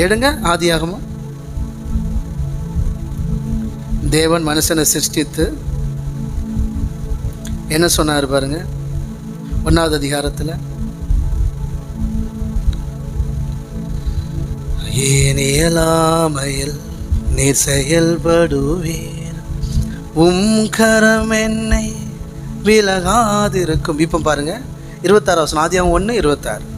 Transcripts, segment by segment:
எடுங்க ஆதியாகமும். தேவன் மனுஷனை சிருஷ்டித்து என்ன சொன்னார் பாருங்க ஒன்றாவது அதிகாரத்தில். ஏன் இயலாமையில் நீர் செயல்படுவீர் உம் கரம் என்னை விலகாதிருக்கும். இப்போ பாருங்க இருபத்தாறு வசனம் ஆதியாகம் ஒன்று இருபத்தாறு.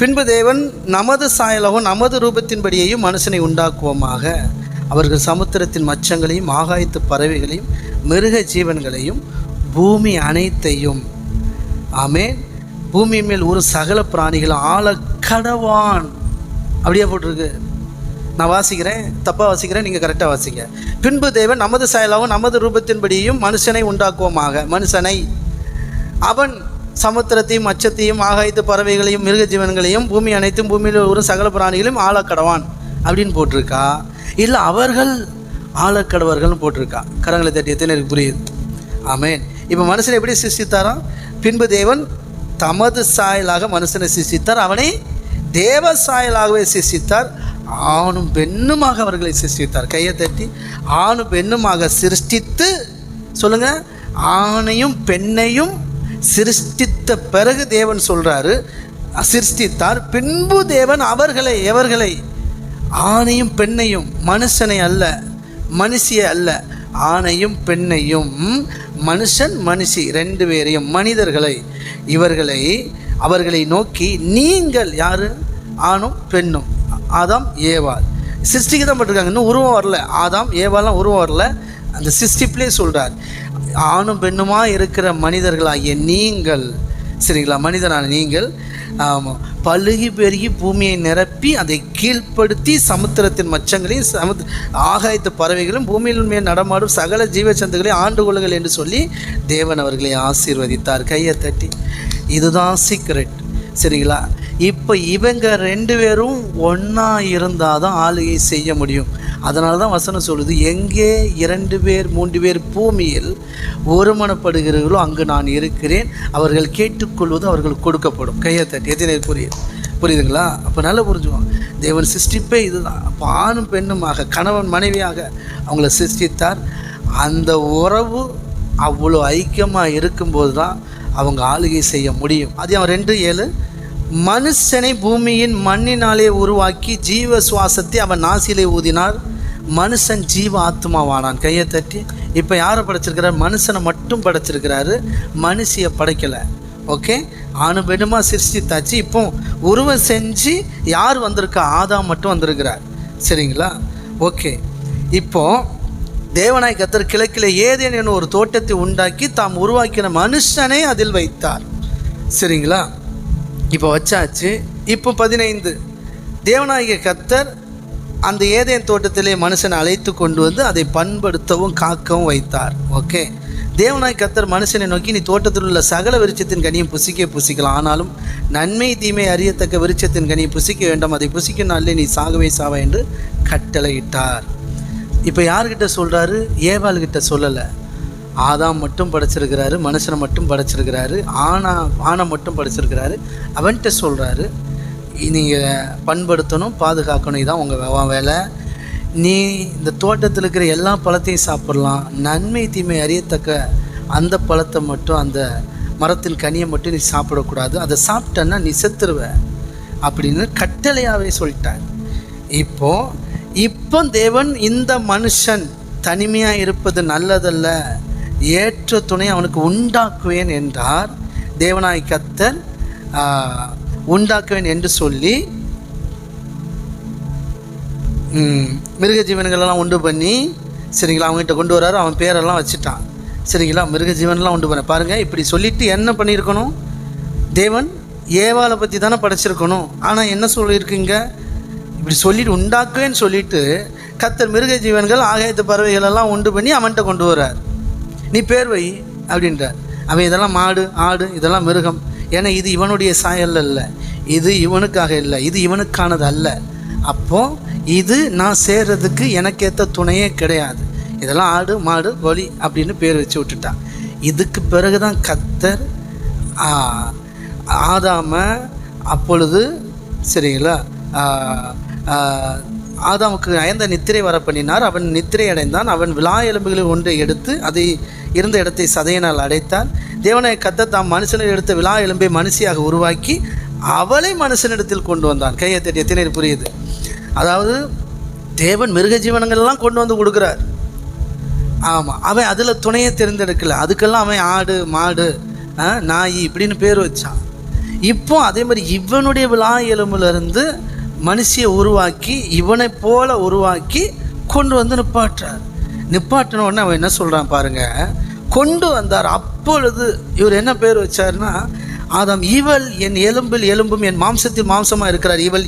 பின்பு தேவன் நமது சாயலாகவும் நமது ரூபத்தின்படியையும் மனுஷனை உண்டாக்குவோமாக. அவர்கள் சமுத்திரத்தின் மச்சங்களையும் ஆகாயத்து பறவைகளையும் மிருக ஜீவன்களையும் பூமி அனைத்தையும். ஆமே பூமி மேல் ஒரு சகல பிராணிகள் ஆள கடவான். அப்படியே போட்டிருக்கு. நான் வாசிக்கிறேன் தப்பாக வாசிக்கிறேன் நீங்கள் கரெக்டாக வாசிங்க. பின்பு தேவன் நமது சாயலாகவும் நமது ரூபத்தின்படியும் மனுஷனை உண்டாக்குவோமாக. மனுஷனை. அவன் சமுத்திரத்தையும் அச்சத்தையும் ஆகாயத்து பறவைகளையும் மிருக ஜீவன்களையும் பூமி அனைத்தும் பூமியில் ஒரு சகல பிராணிகளையும் ஆளக்கடவான் அப்படின்னு போட்டிருக்கா? இல்லை அவர்கள் ஆளக்கடவர்கள்னு போட்டிருக்கா? கரங்களை தட்டியத்தின் எனக்கு புரியுது? ஆமேன். இப்போ மனுஷனை எப்படி சிருஷ்டித்தாராம் பின்பு தேவன் தமது சாயலாக மனுஷனை சிருஷ்டித்தார். அவனை தேவ சாயலாகவே சிருஷ்டித்தார். ஆணும் பெண்ணுமாக அவர்களை சிருஷ்டித்தார். கையை தட்டி ஆணும் பெண்ணுமாக சிருஷ்டித்து சொல்லுங்க ஆணையும் பெண்ணையும் சிருஷ்டித்த பிறகு தேவன் சொல்றாரு சிருஷ்டித்தார் பின்பு தேவன் அவர்களை எவர்களை? ஆணையும் பெண்ணையும் மனுஷனை அல்ல மனுஷிய அல்ல ஆணையும் பெண்ணையும் மனுஷன் மனுஷி ரெண்டு பேரையும் மனிதர்களை இவர்களை அவர்களை நோக்கி நீங்கள் யாரு? ஆணும் பெண்ணும் ஆதாம் ஏவாள் சிருஷ்டிக்கு தான் பட்டிருக்காங்க இன்னும் உருவம் வரல ஆதாம் ஏவாலாம் உருவம் வரல. அந்த சிருஷ்டிப்பிலே சொல்கிறார் ஆணும் பெண்ணுமா இருக்கிற மனிதர்களாகிய நீங்கள் சரிங்களா? மனிதனான நீங்கள் ஆமாம் பழுகி பெருகி பூமியை நிரப்பி அதை கீழ்ப்படுத்தி சமுத்திரத்தின் மச்சங்களையும் சமுத் ஆகாயத்து பறவைகளும் பூமியின் மேல் நடமாடும் சகல ஜீவச்சந்துகளையும் ஆண்டு கொள்ளுங்கள் என்று சொல்லி தேவன் அவர்களை ஆசீர்வதித்தார். கையை தட்டி. இதுதான் சீக்ரெட் சரிங்களா? இப்போ இவங்க ரெண்டு பேரும் ஒன்றா இருந்தால் தான் ஆளுகை செய்ய முடியும். அதனால தான் வசனம் சொல்லுது எங்கே இரண்டு பேர் மூன்று பேர் பூமியில் ஒருமனப்படுகிறீர்களோ அங்கு நான் இருக்கிறேன். அவர்கள் கேட்டுக்கொள்வது அவர்களுக்கு கொடுக்கப்படும். கையை தட்டி எத்தனை புரியுது? புரியுதுங்களா? அப்போ நல்லா புரிஞ்சுவாங்க தேவன் சிருஷ்டிப்பே இதுதான். அப்போ ஆணும் பெண்ணுமாக கணவன் மனைவியாக அவங்கள சிருஷ்டித்தார். அந்த உறவு அவ்வளோ ஐக்கியமாக இருக்கும்போது தான் அவங்க ஆளுகை செய்ய முடியும். அது அவன் ரெண்டு ஏழு. மனுஷனை பூமியின் மண்ணினாலே உருவாக்கி ஜீவ சுவாசத்தை அவன் நாசிலே ஊதினார். மனுஷன் ஜீவ ஆத்மாவானான். கையை தட்டி இப்போ யாரை படைச்சிருக்கிறார்? மனுஷனை மட்டும் படைச்சிருக்கிறாரு. மனுஷியை படைக்கலை. ஓகே? ஆணு பெண்ணுமா சிருஷ்டித்தாச்சு இப்போ உருவம் செஞ்சு யார் வந்திருக்கா? ஆதா மட்டும் வந்திருக்கிறார். சரிங்களா? ஓகே. இப்போ தேவனாய் கத்தர் கிழக்கில் ஏதேன் ஒரு தோட்டத்தை உண்டாக்கி தாம் உருவாக்கின மனுஷனை அதில் வைத்தார். சரிங்களா? இப்போ வச்சாச்சு. இப்போ பதினைந்து. தேவநாயக கத்தர் அந்த ஏதேன் தோட்டத்திலே மனுஷனை அழைத்து கொண்டு வந்து அதை பண்படுத்தவும் காக்கவும் வைத்தார். ஓகே? தேவனாய் கத்தர் மனுஷனை நோக்கி நீ தோட்டத்தில் உள்ள சகல விருட்சத்தின் கனியும் புசிக்க புசிக்கலாம். ஆனாலும் நன்மை தீமை அறியத்தக்க விருட்சத்தின் கனியை புசிக்க வேண்டாம். அதை புசிக்கும் நாளிலே நீ சாகவே சாவா என்று கட்டளையிட்டார். இப்போ யார்கிட்ட சொல்கிறாரு ஏவாள்கிட்ட சொல்லலை. ஆதாம் மட்டும் படைச்சிருக்கிறாரு மனுஷனை மட்டும் படைச்சிருக்கிறாரு ஆனா ஆணை மட்டும் படைச்சிருக்கிறாரு. அவன்கிட்ட சொல்கிறாரு நீங்கள் பண்படுத்தணும் பாதுகாக்கணும் இதான் உங்கள் வேலை. நீ இந்த தோட்டத்தில் இருக்கிற எல்லா பழத்தையும் சாப்பிட்லாம். நன்மை தீமை அறியத்தக்க அந்த பழத்தை மட்டும் அந்த மரத்தின் கனியை மட்டும் நீ சாப்பிடக்கூடாது. அதை சாப்பிட்டன்னா நீ செத்துருவ. அப்படின்னு கட்டளையாகவே சொல்லிட்டாங்க. இப்போ இப்போ தேவன் இந்த மனுஷன் தனிமையாக இருப்பது நல்லதல்ல. ஏற்ற துணை அவனுக்கு உண்டாக்குவேன் என்றார். தேவனாய் கத்தர் உண்டாக்குவேன் என்று சொல்லி மிருக ஜீவன்களெல்லாம் உண்டு பண்ணி சரிங்களா அவங்ககிட்ட கொண்டு வராரு அவன் பேரெல்லாம் வச்சுட்டான். சரிங்களா மிருக ஜீவன்லாம் உண்டு பண்ண. பாருங்கள் இப்படி சொல்லிவிட்டு என்ன பண்ணியிருக்கணும்? தேவன் ஏவாளை பற்றி தானே படைச்சிருக்கணும். ஆனால் என்ன சொல்லியிருக்கீங்க? இப்படி சொல்லிட்டு உண்டாக்குவேன்னு சொல்லிட்டு கத்தர் மிருக ஜீவன்கள் ஆகாயத்து பறவைகள் எல்லாம் உண்டு பண்ணி அவன்கிட்ட கொண்டு வரார். நீ பேர் வை அப்படின்றார் அவன் இதெல்லாம் மாடு ஆடு இதெல்லாம் மிருகம். ஏன்னா இது இவனுடைய சாயல் அல்ல. இது இவனுக்காக இல்லை. இது இவனுக்கானது அல்ல. அப்போ இது நான் சேர்றதுக்கு எனக்கேற்ற துணையே கிடையாது. இதெல்லாம் ஆடு மாடு கோழி அப்படின்னு பேர் வச்சு விட்டுட்டான். இதுக்கு பிறகுதான் கத்தர் ஆதாம அப்பொழுது சரிங்களா? ஆதாமுக்கு அயந்த நித்திரை வர பண்ணினார் அவன் நித்திரை அடைந்தான் அவன் விழா எலும்புகளில் ஒன்றை எடுத்து அதை இருந்த இடத்தை சதையினால் அடைத்தான். தேவனை கத்த தாம் மனுஷனை எடுத்த விழா எலும்பை மனுஷியாக உருவாக்கி அவளை மனுஷனிடத்தில் கொண்டு வந்தான். கையை தட்டிய எத்தனை புரியுது. அதாவது தேவன் மிருக ஜீவனங்கள்லாம் கொண்டு வந்து கொடுக்குறார். ஆமாம் அவன் அதில் துணையை தேர்ந்தெடுக்கல. அதுக்கெல்லாம் அவன் ஆடு மாடு நாய் இப்படின்னு பேர் வச்சான். இப்போ அதே மாதிரி இவனுடைய விழா எலும்புலேருந்து மனுஷியை உருவாக்கி இவனை போல உருவாக்கி கொண்டு வந்து நிப்பாட்டுறார். நிப்பாட்டின உடனே அவன் என்ன சொல்கிறான் பாருங்க கொண்டு வந்தார். அப்பொழுது இவர் என்ன பேர் வச்சாருன்னா ஆதாம் இவள் என் எலும்பில் எலும்பும் என் மாம்சத்தில் மாம்சமாக இருக்கிறார். இவள்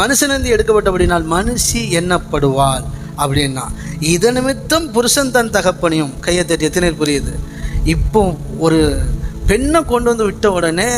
மனுஷனிருந்து எடுக்கப்பட்டபடினால் மனுஷி எண்ணப்படுவாள் அப்படின்னா இத நிமித்தம் புருஷன் தன் தகப்பனையும் கையை தட்டி எத்தனை புரியுது? இப்போ ஒரு பெண்ணை கொண்டு வந்து விட்ட உடனே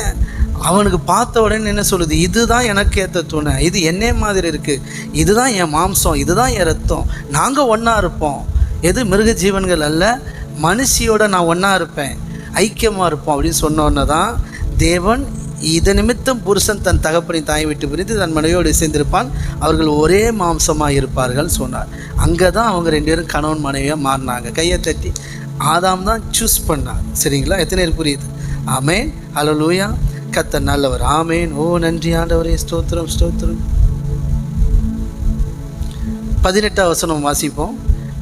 அவனுக்கு பார்த்த உடனே என்ன சொல்லுது? இதுதான் எனக்கு ஏற்ற துணை. இது என்னே மாதிரி இருக்குது இதுதான் என் மாம்சம். இதுதான் என் ரத்தம். நாங்கள் ஒன்றா இருப்போம். எது மிருக ஜீவன்கள் அல்ல. மனுஷியோட நான் ஒன்றா இருப்பேன். ஐக்கியமாக இருப்போம். அப்படின்னு சொன்னோன்னே தான் தேவன் இது நிமித்தம் புருஷன் தன் தகப்பனை தாய் விட்டு பிரித்து தன் மனைவியோடு சேர்ந்திருப்பான் அவர்கள் ஒரே மாம்சமாக இருப்பார்கள் சொன்னார். அங்கே தான் அவங்க ரெண்டு பேரும் கணவன் மனைவியாக மாறினாங்க. கையை தட்டி. ஆதாம் தான் சூஸ் பண்ணார். சரிங்களா? எத்தனை பேர் புரியுது? ஆமேன். ஹலோ லூயா கத்த நல்லவர். ஆமேன். ஓ நன்றி ஆண்டவரே. ஸ்தோத்திரம் ஸ்தோத்திரம். பதினெட்டாம் வசனம் வாசிப்போம்.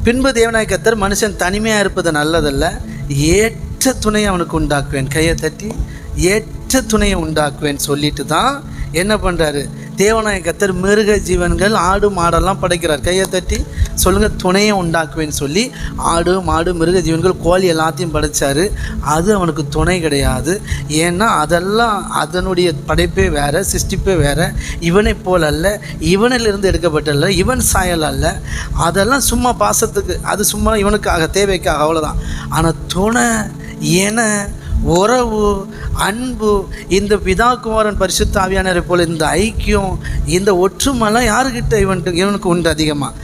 பின்பு தேவனாய் கத்தர் மனுஷன் தனிமையாக இருப்பது நல்லதல்ல. ஏற்ற துணையை அவனுக்கு உண்டாக்குவேன். கையை தட்டி ஏற்ற துணையை உண்டாக்குவேன் சொல்லிட்டு தான் என்ன பண்ணுறாரு தேவனாய கத்தர் மிருக ஜீவன்கள் ஆடு மாடெல்லாம் படைக்கிறார். கையை தட்டி சொல்லுங்கள் துணையை உண்டாக்குவேன்னு சொல்லி ஆடு மாடு மிருக ஜீவன்கள் கோழி எல்லாத்தையும் படைச்சாரு. அது அவனுக்கு துணை கிடையாது. ஏன்னா அதெல்லாம் அதனுடைய படைப்பே வேற சிருஷ்டிப்பே வேற. இவனை போல் அல்ல இவனிலிருந்து எடுக்கப்பட்டல்ல இவன் சாயல் அல்ல. அதெல்லாம் சும்மா பாசத்துக்கு அது சும்மா இவனுக்காக தேவைக்காக அவ்வளோதான் ஆனால் துணை என உறவு அன்பு இந்த பிதாகுமாரன் பரிசுத்த ஆவியானரை இந்த ஐக்கியம் இந்த ஒற்றுமைலாம் யாருக்கிட்ட இவனுக்கு இவனுக்கு உண்டு அதிகமாக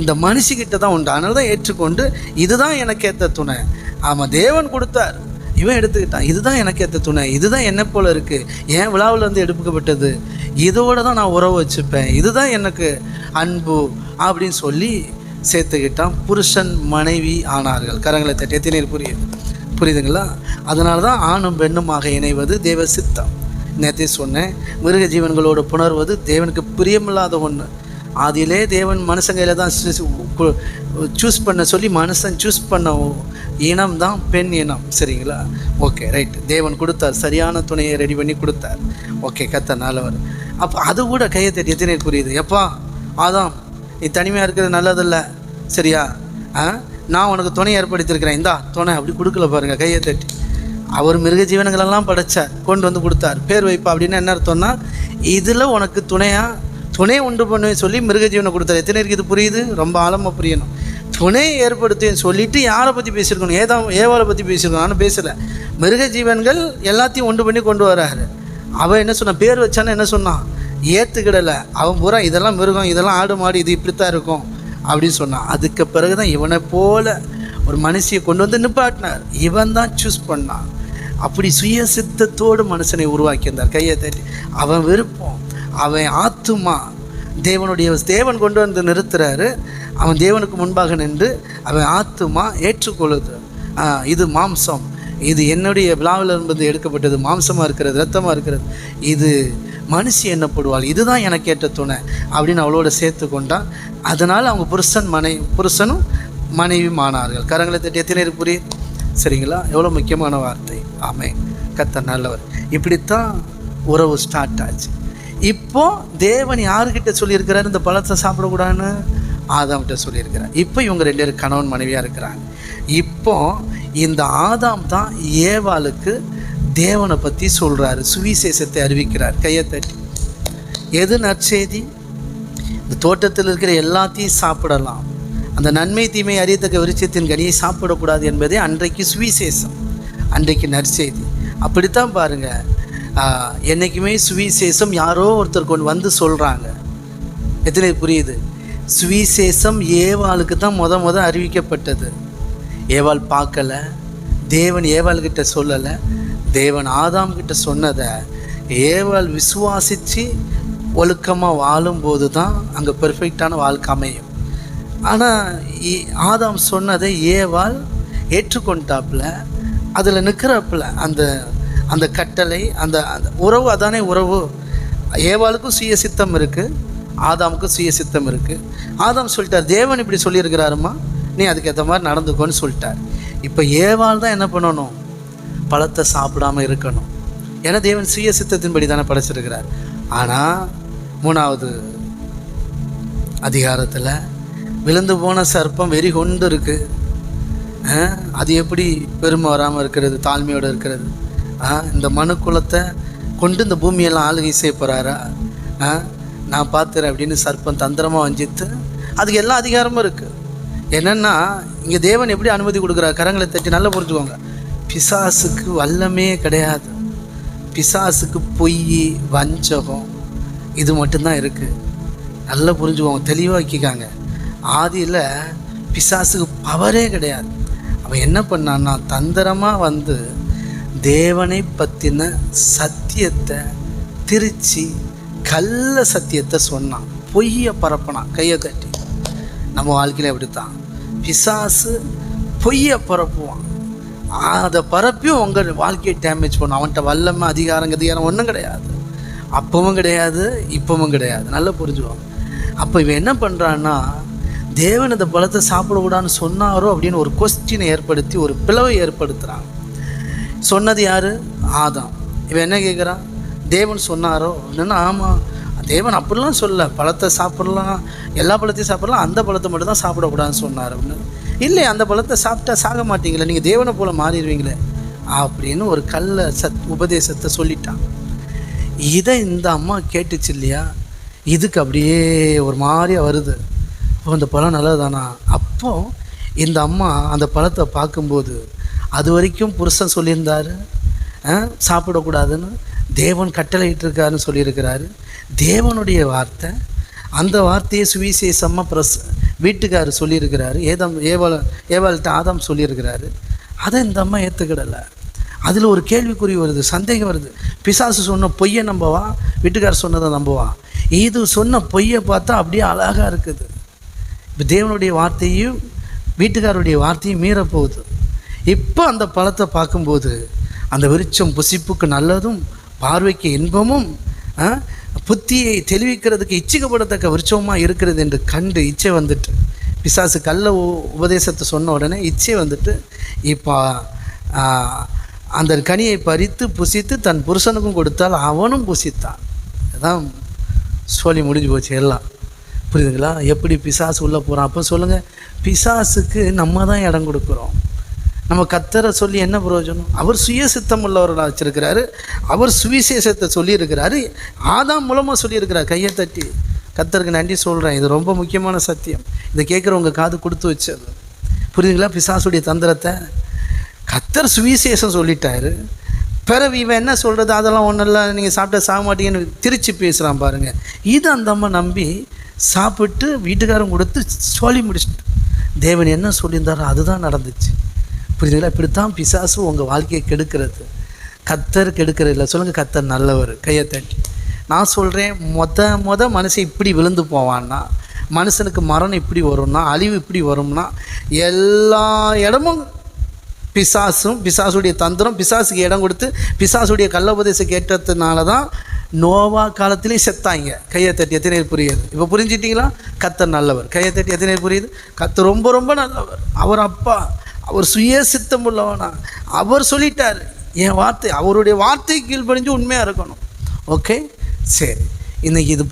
இந்த மனுஷிக்கிட்ட தான் உண்டு. அதனால தான் ஏற்றுக்கொண்டு இதுதான் எனக்கு ஏற்ற துணை. ஆமாம் தேவன் கொடுத்தார். இவன் எடுத்துக்கிட்டான். இதுதான் எனக்கு ஏற்ற துணை. இதுதான் என்ன போல் இருக்குது என் விழாவில் வந்து எடுப்புக்கப்பட்டது. இதோடு தான் நான் உறவு வச்சுப்பேன். இதுதான் எனக்கு அன்பு அப்படின்னு சொல்லி சேர்த்துக்கிட்டான். புருஷன் மனைவி ஆனார்கள். கரங்களை தட்டி எத்தனை புரியுது புரியுதுங்களா? அதனால தான் ஆணும் பெண்ணுமாக இணைவது தேவ சித்தம். நேற்றே சொன்னேன் மிருக ஜீவன்களோடு புணர்வது தேவனுக்கு பிரியமில்லாத ஒன்று அதிலே தேவன் மனுஷன் கையில் தான் சூஸ் பண்ண சொல்லி மனுஷன் சூஸ் பண்ண இனம் தான் பெண் இனம். சரிங்களா? ஓகே ரைட் தேவன் கொடுத்தார் சரியான துணையை ரெடி பண்ணி கொடுத்தார். ஓகே கத்த நல்லவர். அப்போ அது கூட கையை தட்டி எத்தனை புரியுது? எப்பா அதான் நீ தனிமையாக இருக்கிறது நல்லதில்லை. சரியா? ஆ? நான் உனக்கு துணை ஏற்படுத்தியிருக்கிறேன். இந்தா துணை அப்படி கொடுக்கல பாருங்க கையை தட்டி. அவர் மிருக ஜீவனங்களெல்லாம் படைச்சார் கொண்டு வந்து கொடுத்தார். பேர் வைப்பா அப்படின்னு என்ன அர்த்தம்னா இதில் உனக்கு துணையாக துணை உண்டு பண்ணுவேன் சொல்லி மிருக ஜீவனை கொடுத்தாரு. எத்தனை இருக்குது இது புரியுது? ரொம்ப ஆழமாக புரியணும். துணை ஏற்படுத்துவேன் சொல்லிட்டு யாரை பற்றி பேசியிருக்கணும்? ஏதா ஏவாவை பற்றி பேசியிருக்கணும்? நானும் பேசலை. மிருக ஜீவன்கள் எல்லாத்தையும் ஒன்று பண்ணி கொண்டு வராரு. அவன் என்ன சொன்னான்? பேர் வச்சான்னு என்ன சொன்னான்? ஏற்றுக்கிடலை அவன் பூரா இதெல்லாம் மிருகம் இதெல்லாம் ஆடு மாடு இது இப்படித்தான் இருக்கும். அப்படின்னு சொன்னான் அதுக்கு பிறகு தான் இவனை போல் ஒரு மனுஷியை கொண்டு வந்து நிப்பாட்டினார். இவன் தான் சூஸ் பண்ணான். அப்படி சுய சித்தத்தோடு மனுஷனை உருவாக்கியிருந்தார். கையை தட்டி அவன் விருப்பம் அவன் ஆத்துமா. தேவனுடைய தேவன் கொண்டு வந்து நிறுத்துறாரு. அவன் தேவனுக்கு முன்பாக நின்று அவன் ஆத்துமா ஏற்றுக்கொள்ளுது. இது மாம்சம். இது என்னுடைய விழாவில் இருந்து எடுக்கப்பட்டது. மாம்சமாக இருக்கிறது ரத்தமாக இருக்கிறது. இது மனுஷி எண்ணப்படுவாள் இதுதான் எனக்கு ஏற்ற துணை. அப்படின்னு அவளோட சேர்த்து கொண்டான் அதனால் அவங்க புருஷன் மனை புருஷனும் மனைவியும் ஆனார்கள். கரங்களை தட்டி எத்தனை பேருக்கு சரிங்களா? எவ்வளோ முக்கியமான வார்த்தை. ஆமே கத்த நல்லவர். இப்படித்தான் உறவு ஸ்டார்ட் ஆச்சு. இப்போ தேவன் யாருக்கிட்ட சொல்லியிருக்கிறாரு? இந்த பழத்தை சாப்பிடக்கூடாதுன்னு ஆதாம்கிட்ட சொல்லியிருக்கிறார். இப்போ இவங்க ரெண்டு பேரும் கணவன் மனைவியாக இருக்கிறாங்க. இப்போ இந்த ஆதாம் தான் ஏவாளுக்கு தேவனை பற்றி சொல்கிறாரு சுவிசேஷத்தை அறிவிக்கிறார். கையை தட்டி. எது நற்செய்தி? இந்த தோட்டத்தில் இருக்கிற எல்லாத்தையும் சாப்பிடலாம். அந்த நன்மை தீமை அறியத்தக்க விருட்சத்தின் கனியை சாப்பிடக்கூடாது என்பதே அன்றைக்கு சுவிசேஷம். அன்றைக்கு நற்செய்தி. அப்படித்தான் பாருங்க. என்றைக்குமே சுவிசேஷம் யாரோ ஒருத்தர் கொண்டு வந்து சொல்கிறாங்க எத்தனை புரியுது? சுவிசேஷம் ஏவாளுக்கு தான் முத முத அறிவிக்கப்பட்டது. ஏவாள் பார்க்கலை. தேவன் ஏவாள்கிட்ட சொல்லலை. தேவன் ஆதாம் கிட்ட சொன்னதை ஏவல் விசுவாசித்து ஒழுக்கமாக வாழும்போது தான் அங்கே பெர்ஃபெக்டான வாழ்க்கை அமையும். ஆனால் ஆதாம் சொன்னதை ஏவாள் ஏற்றுக்கொண்டாப்புல அதில் நிற்கிறப்பில் அந்த அந்த கட்டளை அந்த அந்த உறவு அதானே உறவு. ஏவாளுக்கும் சுய சித்தம் இருக்குது ஆதாமுக்கும் சுய சித்தம் இருக்குது ஆதாம் சொல்லிட்டார் தேவன் இப்படி சொல்லியிருக்கிறாருமா நீ அதுக்கேற்ற மாதிரி நடந்துக்கோன்னு சொல்லிட்டார். இப்போ ஏவாள் தான் என்ன பண்ணணும்? பழத்தை சாப்பிடாம இருக்கணும். ஏன்னா தேவன் சுய சித்தத்தின்படி தானே படைச்சிருக்கிறார். ஆனால் மூணாவது அதிகாரத்தில் விழுந்து போன சர்ப்பம் வெறி கொண்டு இருக்குது ஆ, அது எப்படி பெருமை வராமல் இருக்கிறது தாழ்மையோடு இருக்கிறது? ஆ, இந்த மனு குலத்தை கொண்டு இந்த பூமியெல்லாம் ஆளுகை செய்ய போகிறாரா ஆ, நான் பார்த்துறேன் அப்படின்னு சர்ப்பம் தந்திரமாக வஞ்சித்து அதுக்கு எல்லா அதிகாரமும் இருக்குது என்னென்னா இங்கே தேவன் எப்படி அனுமதி கொடுக்குறா கரங்களை தட்டி நல்லா புரிஞ்சுக்கோங்க. பிசாசுக்கு வல்லமே கிடையாது. பிசாசுக்கு பொய் வஞ்சகம் இது மட்டும்தான் இருக்குது நல்லா புரிஞ்சுக்குவோம் தெளிவாக்கிக்காங்க ஆதியில் பிசாசுக்கு பவரே கிடையாது. அவன் என்ன பண்ணான்னா தந்திரமாக வந்து தேவனை பற்றின சத்தியத்தை திருச்சி கள்ள சத்தியத்தை சொன்னான். பொய்யை பரப்பினான் கையை தட்டி. நம்ம வாழ்க்கையில் அப்படித்தான் பிசாசு பொய்யை பரப்புவான். அதை பரப்பியும் உங்கள் வாழ்க்கையை டேமேஜ் பண்ணும். அவன்கிட்ட வல்லமை அதிகாரம் அதிகாரம் ஒன்றும் கிடையாது. அப்பவும் கிடையாது இப்பவும் கிடையாது. நல்லா புரிஞ்சுவான் அப்போ இவன் என்ன பண்ணுறான்னா தேவன் இந்த பழத்தை சாப்பிடக்கூடாதுன்னு சொன்னாரோ அப்படின்னு ஒரு கொஸ்டினை ஏற்படுத்தி ஒரு பிளவை ஏற்படுத்துகிறான் சொன்னது யார்? ஆதாம். இவன் என்ன கேட்குறான் தேவன் சொன்னாரோ? என்னென்னா ஆமாம் தேவன் அப்படிலாம் சொல்ல பழத்தை சாப்பிட்லாம் எல்லா பழத்தையும் சாப்பிட்லாம் அந்த பழத்தை மட்டும் தான் சாப்பிடக்கூடாதுன்னு சொன்னார் அப்படின்னு. இல்லை அந்த பழத்தை சாப்பிட்டா சாக மாட்டீங்களே நீங்கள் தேவனை போல் மாறிடுவீங்களே அப்படின்னு ஒரு கல்ல சத் உபதேசத்தை சொல்லிட்டான். இதை இந்த அம்மா கேட்டுச்சு இல்லையா? இதுக்கு அப்படியே ஒரு மாதிரியா வருது. அந்த பழம் நல்லதுதானா? அப்போ இந்த அம்மா அந்த பழத்தை பார்க்கும்போது அது வரைக்கும் புருஷன் சொல்லியிருந்தாரு சாப்பிடக்கூடாதுன்னு தேவன் கட்டளையிட்டிருக்காருன்னு சொல்லியிருக்கிறாரு. தேவனுடைய வார்த்தை அந்த வார்த்தையை சுவிசேஷமாக பிரஸ் வீட்டுக்காரர் சொல்லியிருக்கிறாரு. ஏதம் ஏவாள் ஏவாள்கிட்ட ஆதாம் சொல்லியிருக்கிறாரு. அதை இந்த அம்மா ஏற்றுக்கிடலை அதில் ஒரு கேள்விக்குறி வருது சந்தேகம் வருது. பிசாசு சொன்ன பொய்யை நம்பவா? வீட்டுக்காரர் சொன்னதை நம்புவா? இது சொன்ன பொய்யை பார்த்தா அப்படியே அழகாக இருக்குது. இப்போ தேவனுடைய வார்த்தையும் வீட்டுக்காரருடைய வார்த்தையும் மீறப்போகுது. இப்போ அந்த பழத்தை பார்க்கும்போது அந்த விருட்சம் புசிப்புக்கு நல்லதும் பார்வைக்கு இன்பமும் ஆ, புத்தியை தெளிவிக்கிறதுக்கு இச்சிக்கப்படத்தக்க விருட்சமாக இருக்கிறது என்று கண்டு இச்சை வந்துட்டு. பிசாசு கள்ள உ- உபதேசத்தை சொன்ன உடனே இச்சை வந்துட்டு இப்போ அந்த கனியை பறித்து புசித்து தன் புருஷனுக்கும் கொடுத்தால் அவனும் புசித்தான். அதான் சொல்லி முடிஞ்சு போச்சு எல்லாம். புரியுதுங்களா? எப்படி பிசாசு உள்ளே போகிறான் அப்போ சொல்லுங்கள் பிசாசுக்கு நம்ம தான் இடம் கொடுக்குறோம். நம்ம கத்தரை சொல்லி என்ன பிரயோஜனம்? அவர் சுய சித்தம் உள்ளவர்களாக வச்சுருக்கிறாரு. அவர் சுவிசேஷத்தை சொல்லியிருக்கிறாரு. ஆதாம் மூலமாக சொல்லியிருக்கிறார் கையை தட்டி. கத்தருக்கு நன்றி சொல்கிறேன் இது ரொம்ப முக்கியமான சத்தியம். இதை கேட்குறவங்க காது கொடுத்து வச்சது புரியுதுங்களா? பிசாசுடைய தந்திரத்தை? கத்தர் சுவிசேஷம் சொல்லிட்டாரு. பிறகு இவன் என்ன சொல்கிறது அதெல்லாம் ஒன்றும் இல்லை. நீங்கள் சாப்பிட்டா சாக மாட்டீங்கன்னு திருச்சி பேசுகிறான் பாருங்கள் இது அந்த அம்மா நம்பி சாப்பிட்டு வீட்டுக்காரன் கொடுத்து சொல்லி முடிச்சுட்டு தேவன் என்ன சொல்லியிருந்தாரோ அதுதான் நடந்துச்சு. புரியுதுங்களா? இப்படித்தான் பிசாசு உங்கள் வாழ்க்கையை கெடுக்கிறது. கத்தர் கெடுக்கிறது இல்லை. சொல்லுங்கள் கத்தர் நல்லவர். கையை தட்டி. நான் சொல்கிறேன் மொத மொத மனுஷன் இப்படி விழுந்து போவான்னா மனுஷனுக்கு மரணம் இப்படி வரும்னா அழிவு இப்படி வரும்னா எல்லா இடமும் பிசாசும் பிசாசுடைய தந்திரம் பிசாசுக்கு இடம் கொடுத்து பிசாசுடைய கள்ளோபதேசம் கேட்டதுனால தான் நோவா காலத்திலே செத்தாங்க. கையை தட்டி எத்தனை புரியுது? இப்போ புரிஞ்சிட்டிங்களா? கத்தர் நல்லவர். கையை தட்டி எத்தனை புரியுது? கத்தர் ரொம்ப ரொம்ப நல்லவர். அவர் அப்பா. அவர் சுய சித்தம் உள்ளவனா அவர் சொல்லிட்டார். என் வார்த்தை அவருடைய வார்த்தை கீழ்ப்படிஞ்சு உண்மையாக இருக்கணும். ஓகே சரி. இன்றைக்கி இது